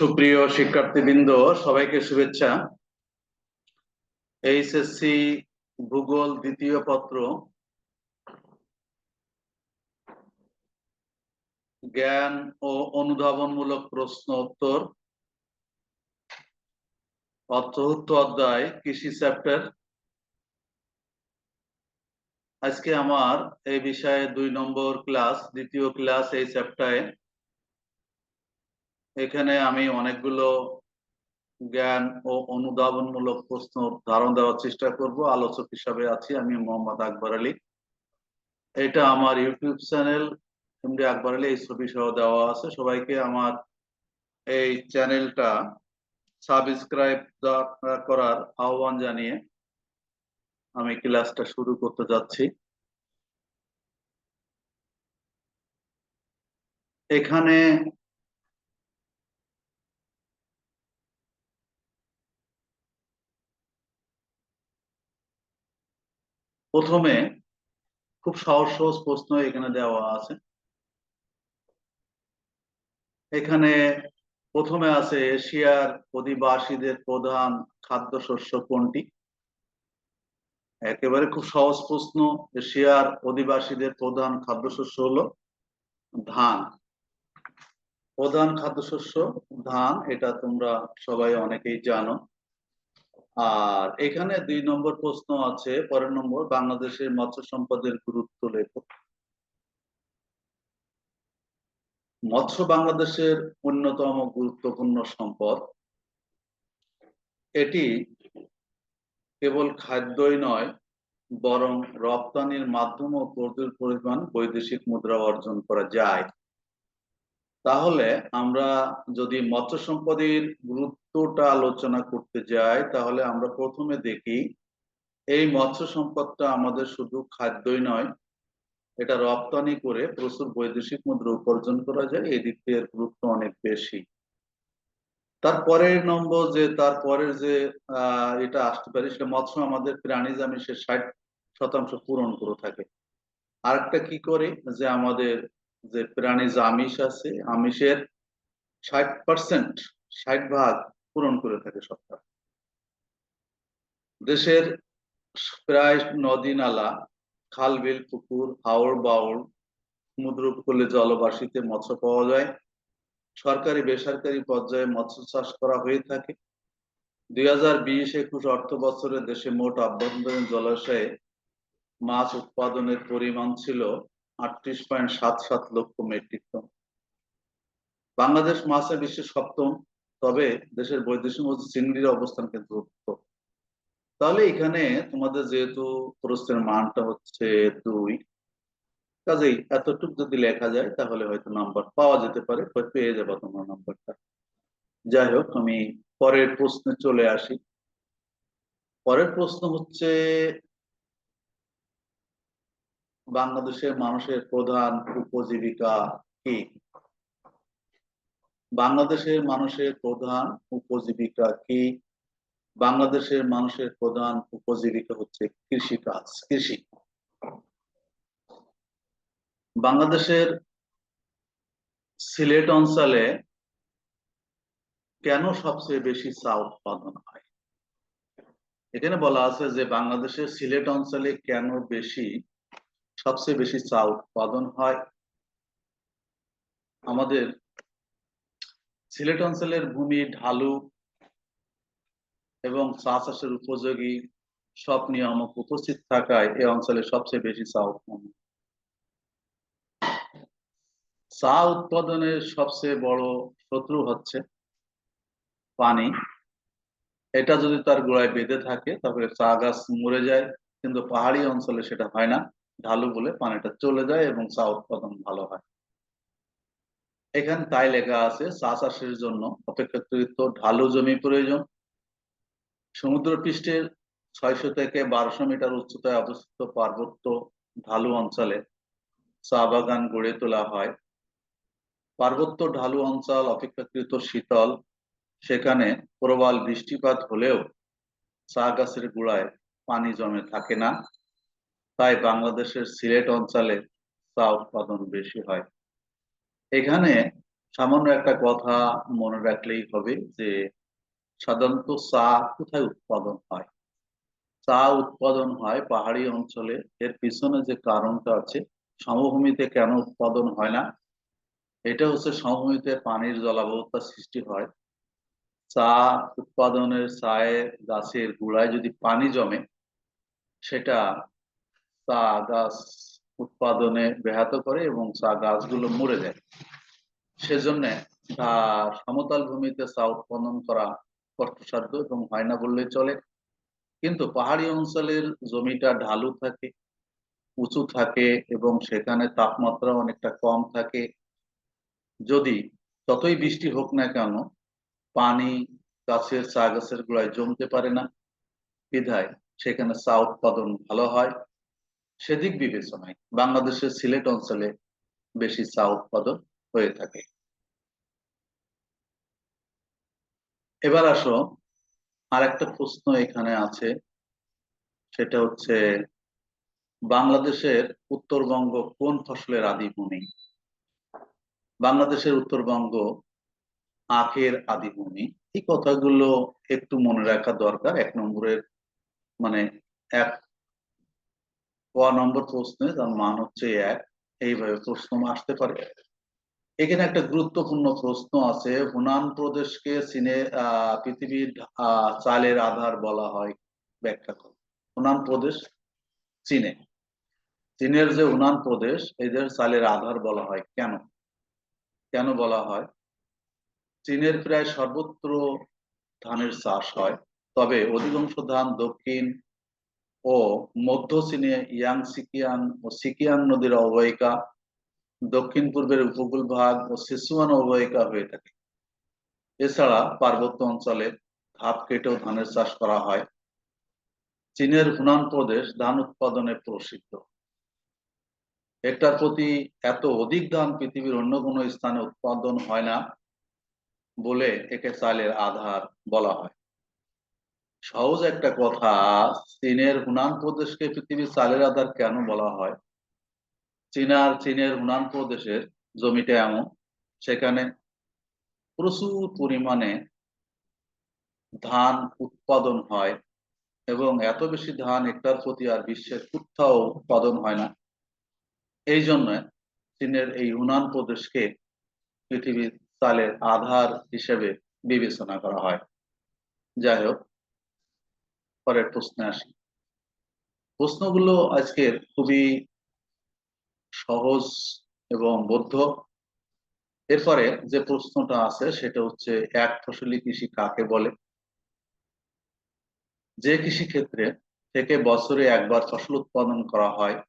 সুপ্রিয় শিক্ষার্থীবৃন্দ, সবাইকে শুভেচ্ছা। এইচএসসি ভূগোল দ্বিতীয় পত্র, জ্ঞান ও অনুধাবনমূলক প্রশ্ন উত্তর চতুর্থ অধ্যায়, কৃষি চ্যাপ্টার আজকে আমার এই বিষয়ে দুই নম্বর ক্লাস দ্বিতীয় ক্লাস এই চ্যাপ্টারে এখানে আমি অনেকগুলো জ্ঞান ও অনুধাবনমূলক প্রশ্ন ধারণ দেওয়ার চেষ্টা করব। আলোচক হিসাবে আছি আমি মোহাম্মদ আকবর আলী। এটা আমার YouTube channel, MD Akbar Ali, এই ছবি সহ দেওয়া আছে। সবাইকে আমার এই চ্যানেলটা সাবস্ক্রাইব করার আহ্বান জানিয়ে আমি ক্লাসটা শুরু করতে যাচ্ছি। এখানে প্রথমে খুব সহজ সহজ প্রশ্ন এখানে দেওয়া আছে। এখানে প্রথমে আছে এশিয়ার অধিবাসীদের প্রধান খাদ্যশস্য কোনটি? একেবারে খুব সহজ প্রশ্ন, এশিয়ার অধিবাসীদের প্রধান খাদ্যশস্য হলো ধান। প্রধান খাদ্যশস্য ধান, এটা তোমরা সবাই অনেকেই জানো। আর এখানে দুই নম্বর প্রশ্ন আছে, পরের নম্বর, বাংলাদেশের মৎস্য সম্পদের গুরুত্ব লেখো। মৎস্য বাংলাদেশের অন্যতম গুরুত্বপূর্ণ সম্পদ। এটি কেবল খাদ্যই নয়, বরং রপ্তানির মাধ্যমেও প্রচুর পরিমাণ বৈদেশিক মুদ্রা অর্জন করা যায়। তাহলে আমরা যদি মৎস্য সম্পদের গুরুত্বটা আলোচনা করতে যাই, তাহলে আমরা প্রথমে দেখি, এই মৎস্য সম্পদটা আমাদের শুধু খাদ্যই নয়, এটা রপ্তানি করে প্রচুর বৈদেশিক মুদ্রা উপার্জন করা যায়, এই দিক থেকে গুরুত্ব অনেক বেশি। তারপরের নম্বর যে তারপরের যে, আহ, এটা আসতে পারে সেটা মৎস্য আমাদের প্রাণী আমিষের ষাট শতাংশ পূরণ করে থাকে। আরেকটা কি করে, যে আমাদের যে প্রাণীজ আমিষ আছে, আমিষের ষাট পার্সেন্ট ষাট ভাগ পূরণ করে থাকে সরকার দেশের প্রায় নদী নালা, খাল, বিল, পুকুর হাওড় বাউল, সমুদ্র উপকূলে জলবাসীতে মৎস্য পাওয়া যায়। সরকারি, বেসরকারি পর্যায়ে মৎস্য চাষ করা হয়ে থাকে। দুই হাজার বিশ একুশ অর্থ বছরে দেশে মোট আভ্যন্তরীণ জলাশয়ে মাছ উৎপাদনের পরিমাণ ছিল আটত্রিশ পয়েন্ট সাত সাত লক্ষ মেট্রিক টন। বাংলাদেশ মাছে বিশ্বের সপ্তম তবে দেশের বৈদেশিক মজুদ চিংড়ির অবস্থান কিন্তু তাহলে এখানে তোমাদের যেহেতু প্রশ্নের মানটা হচ্ছে দুই, কাজেই এতটুকু যদি লেখা যায় তাহলে হয়তো নাম্বার পাওয়া যেতে পারে পেয়ে যাব তোমার নাম্বারটা। যাই হোক, আমি পরের প্রশ্নে চলে আসি। পরের প্রশ্ন হচ্ছে, বাংলাদেশের মানুষের প্রধান উপজীবিকা কি? বাংলাদেশের মানুষের প্রধান উপজীবিকা কি? বাংলাদেশের মানুষের প্রধান উপজীবিকা হচ্ছে কৃষিকাজ, কৃষি। বাংলাদেশের সিলেট অঞ্চলে কেন সবচেয়ে বেশি চা উৎপাদন হয়? এখানে বলা আছে যে বাংলাদেশের সিলেট অঞ্চলে কেন বেশি, সবচেয়ে বেশি চা উৎপাদন হয়? আমাদের সিলেট অঞ্চলের ভূমি, ঢালু এবং চা চাষের উপযোগী সব নিয়ামক উপস্থিত থাকায় এই অঞ্চলে সবচেয়ে বেশি চা উৎপন্ন। চা উৎপাদনের সবচেয়ে বড় শত্রু হচ্ছে পানি। এটা যদি তার গোড়ায় বেঁধে থাকে, তাহলে চা গাছ মরে যায়, কিন্তু পাহাড়ি অঞ্চলে সেটা হয় না। ঢালু বলে পানিটা চলে যায় এবং চা উৎপাদন ভালো হয়। এখানে তাই লেখা আছে চা চাষের জন্য অপেক্ষাকৃত ঢালু জমি প্রয়োজন। সমুদ্র পৃষ্ঠের ছয়শো থেকে বারোশো মিটার উচ্চতায় অবস্থিত পার্বত্য ঢালু অঞ্চলে চা বাগান গড়ে তোলা হয়। পার্বত্য ঢালু অঞ্চল অপেক্ষাকৃত শীতল। সেখানে প্রবাল বৃষ্টিপাত হলেও চা গাছের গোড়ায় পানি জমে থাকে না। তাই বাংলাদেশের সিলেট অঞ্চলে চা উৎপাদন বেশি হয়। এখানে সামান্য একটা কথা মনে রাখলেই হবে যে সাধারণত চা কোথায় উৎপাদন হয়? চা উৎপাদন হয় পাহাড়ি অঞ্চলে। এর পিছনে যে কারণটা আছে, সমভূমিতে কেন উৎপাদন হয় না? এটা হচ্ছে সমভূমিতে পানির জলাবদ্ধতা সৃষ্টি হয়। চা উৎপাদনের চায়ে গাছের গোড়ায় যদি পানি জমে, সেটা চা গাছ উৎপাদনে ব্যাহত করে এবং চা গাছগুলো মরে যায়। সেজন্য সমতল ভূমিতে চা উৎপাদন করা কষ্টসাধ্য এবং হয় না বললে চলে। কিন্তু পাহাড়ি অঞ্চলের জমিটা ঢালু থাকে, উঁচু থাকে এবং সেখানে তাপমাত্রা অনেকটা কম থাকে। যদি যতই বৃষ্টি হোক না কেন, পানি গাছের, চা গাছের গোড়ায় জমতে পারে না। বিধায় সেখানে চা উৎপাদন ভালো হয়। সেদিক বিবেচনায় বাংলাদেশের সিলেট অঞ্চলে বেশি চা উৎপাদন হয়ে থাকে। এবার আসো আর একটা প্রশ্ন এখানে আছে, সেটা হচ্ছে, বাংলাদেশের উত্তরবঙ্গ কোন ফসলের আদিভূমি? বাংলাদেশের উত্তরবঙ্গ আখের আদিভূমি। এই কথাগুলো একটু মনে রাখা দরকার, এক নম্বরের মানে এক ক নম্বর প্রশ্নে যার মান হচ্ছে এক। এইভাবে প্রশ্ন আসতে পারে। এখানে একটা গুরুত্বপূর্ণ প্রশ্ন আছে। হুনান প্রদেশকে চীনে পৃথিবীর চালের আধার বলা হয়। ব্যাখ্যা করো। হুনান প্রদেশ, চীনে। চীনের যে হুনান প্রদেশ, এদের চালের আধার বলা হয়। কেন? কেন বলা হয়? চীনের প্রায় সর্বত্র ধানের চাষ হয়। তবে অধিকাংশ ধান দক্ষিণ ও মধ্য চীনে ইয়াং সিকিয়াং ও সিকিয়াং নদীর অববাহিকা দক্ষিণ পূর্বের উপকূল ভাগ ও সিসুয়ান অববাহিকা হয়ে থাকে। এছাড়া পার্বত্য অঞ্চলে ধাপ কেটেও ধানের চাষ করা হয়। চীনের হুনান প্রদেশ ধান উৎপাদনে প্রসিদ্ধ। হেক্টর প্রতি এত অধিক ধান পৃথিবীর অন্য কোনো স্থানে উৎপাদন হয় না বলে একে চালের আধার বলা হয়। সহজ একটা কথা, চীনের হুনান প্রদেশকে পৃথিবীর চালের আধার কেন বলা হয়? চীনার চীনের হুনান প্রদেশের জমিটা এমন, সেখানে প্রচুর পরিমাণে ধান উৎপাদন হয় এবং এত বেশি ধান হেক্টর প্রতি আর বিশ্বের কোথাও উৎপাদন হয় না। এই জন্য চীনের এই হুনান প্রদেশকে পৃথিবীর চালের আধার হিসেবে বিবেচনা করা হয়। যাই হোক পরের প্রশ্নে আসি। প্রশ্নগুলো আজকের খুবই সহজ এবং বৌদ্ধ। এরপরে যে প্রশ্নটা আছে, সেটা হচ্ছে, এক ফসলি কৃষি কাকে বলে? যে কৃষি ক্ষেত্রে থেকে বছরে একবার ফসল উৎপাদন করা হয়,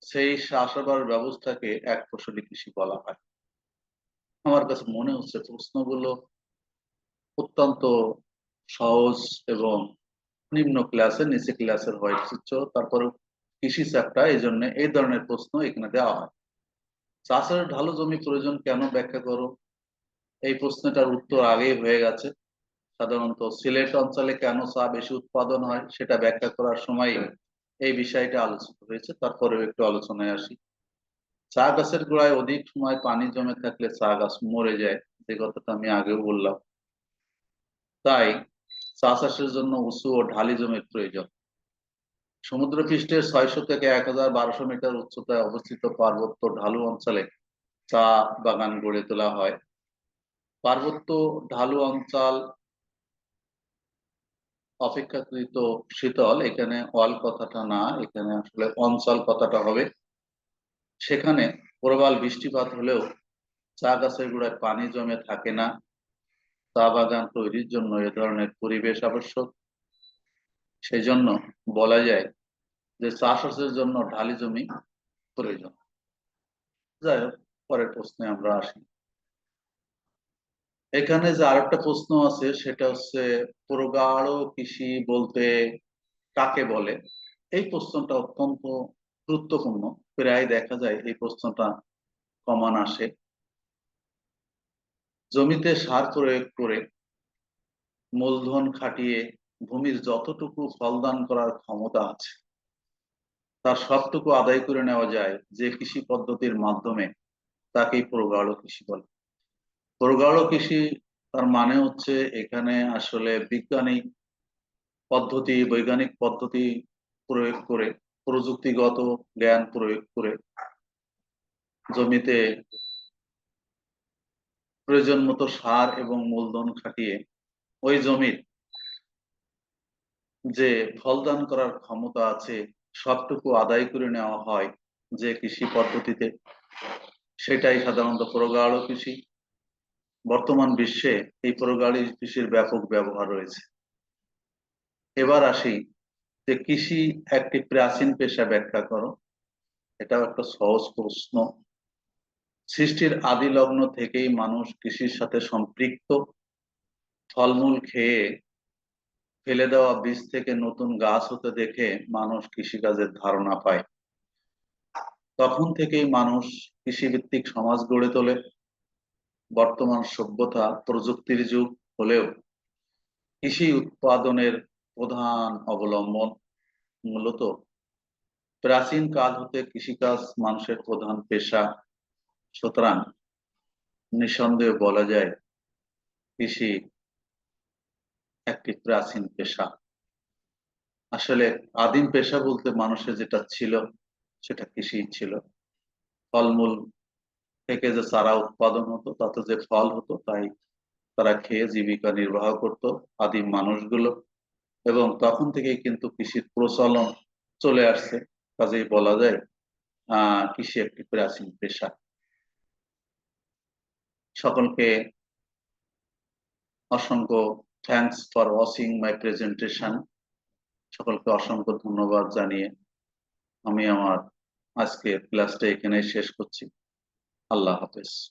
সেই চাষাবাদ ব্যবস্থাকে এক ফসলি কৃষি বলা হয়। আমার কাছে মনে হচ্ছে প্রশ্নগুলো অত্যন্ত সহজ এবং নিম্ন ক্লাসের নিচে ক্লাসের হোয়াইট হয়ে তারপরে কৃষি চ্যাপ্টার এই জন্য এই ধরনের প্রশ্ন এখানে দেওয়া হয়। চাষের ঢালু জমি প্রয়োজন কেন ব্যাখ্যা করো? এই প্রশ্নটার উত্তর আগেই হয়ে গেছে। সাধারণত সিলেট অঞ্চলে কেন চা বেশি উৎপাদন হয় সেটা ব্যাখ্যা করার সময় এই বিষয়টা আলোচিত হয়েছে, তারপরেও একটু আলোচনায় আসি। চা গাছের গোড়ায় অধিক সময় পানি জমে থাকলে চা গাছ মরে যায়, যে কথাটা আমি আগেও বললাম। তাই চা চাষের জন্য উঁচু ও ঢালি জমির প্রয়োজন। সমুদ্র পৃষ্ঠের ছয়শো থেকে এক হাজার বারোশো মিটার উচ্চতায় অবস্থিত পার্বত্য ঢালু অঞ্চলে চা বাগান গড়ে তোলা হয়। পার্বত্য ঢালু অঞ্চল অপেক্ষাকৃত শীতল, এখানে অল কথাটা না, এখানে আসলে অঞ্চল কথাটা হবে। সেখানে প্রবাল বৃষ্টিপাত হলেও চা গাছের গোড়ায় পানি জমে থাকে না। চা বাগান তৈরির জন্য এ ধরনের পরিবেশ আবশ্যক। সেই জন্য বলা যায় যে চাষের জন্য ঢালি জমি প্রয়োজন। যাই হোক, পরের প্রশ্নে আমরা আসি। এখানে যে আরেকটা প্রশ্ন আছে, সেটা হচ্ছে, প্রগাঢ় কৃষি বলতে কাকে বলে? এই প্রশ্নটা অত্যন্ত গুরুত্বপূর্ণ। প্রায় দেখা যায় এই প্রশ্নটা কমান আসে। জমিতে সার প্রয়োগ করে মূলধন খাটিয়ে ভূমির যতটুকু ফলদান করার ক্ষমতা আছে, তার সবটুকু আদায় করে নেওয়া যায় যে কৃষি পদ্ধতির মাধ্যমে তাকেই প্রগাঢ় কৃষি বলে। প্রগাঢ় কৃষি তার মানে হচ্ছে এখানে আসলে বিজ্ঞানিক পদ্ধতি, বৈজ্ঞানিক পদ্ধতি প্রয়োগ করে, প্রযুক্তিগত জ্ঞান প্রয়োগ করে জমিতে প্রয়োজন মতো সার এবং মূলধন খাটিয়ে ওই জমির যে ফলদান করার ক্ষমতা আছে, সবটুকু আদায় করে নেওয়া হয় যে কৃষি পদ্ধতিতে। সেটাই সাধারণত প্রগাঢ় কৃষি। বর্তমান বিশ্বে এই প্রগাঢ় কৃষির ব্যাপক ব্যবহার রয়েছে। এবার আসি যে কৃষি একটি প্রাচীন পেশা ব্যাখ্যা করো। এটাও একটা সহজ প্রশ্ন। সৃষ্টির আদি লগ্ন থেকেই মানুষ কৃষির সাথে সম্পৃক্ত। ফলমূল খেয়ে ফেলে দেওয়া বীজ থেকে নতুন গাছ হতে দেখে মানুষ কৃষিকাজের ধারণা পায়। তখন থেকেই মানুষ কৃষিভিত্তিক সমাজ গড়ে তোলে। বর্তমান সভ্যতা প্রযুক্তির যুগ হলেও কৃষি উৎপাদনের প্রধান অবলম্বন মূলত প্রাচীন কাল হতে কৃষিকাজ মানুষের প্রধান পেশা। সুতরাং নিঃসন্দেহে বলা যায়, কৃষি একটি প্রাচীন পেশা। আসলে আদিম পেশা বলতে মানুষের যেটা ছিল, সেটা কৃষি ছিল। ফলমূল থেকে যে চারা উৎপাদন হতো, তাতে যে ফল হতো, তাই তারা খেয়ে জীবিকা নির্বাহ করত আদিম মানুষগুলো। এবং তখন থেকেই কিন্তু কৃষির প্রচলন চলে আসছে। কাজেই বলা যায়, আহ, কৃষি একটি প্রাচীন পেশা। সকলকে অসংখ্য thanks for watching my presentation সকলকে অসংখ্য ধন্যবাদ জানিয়ে আমি আমার আজকের ক্লাসটা এখানে শেষ করছি। আল্লাহ হাফেজ।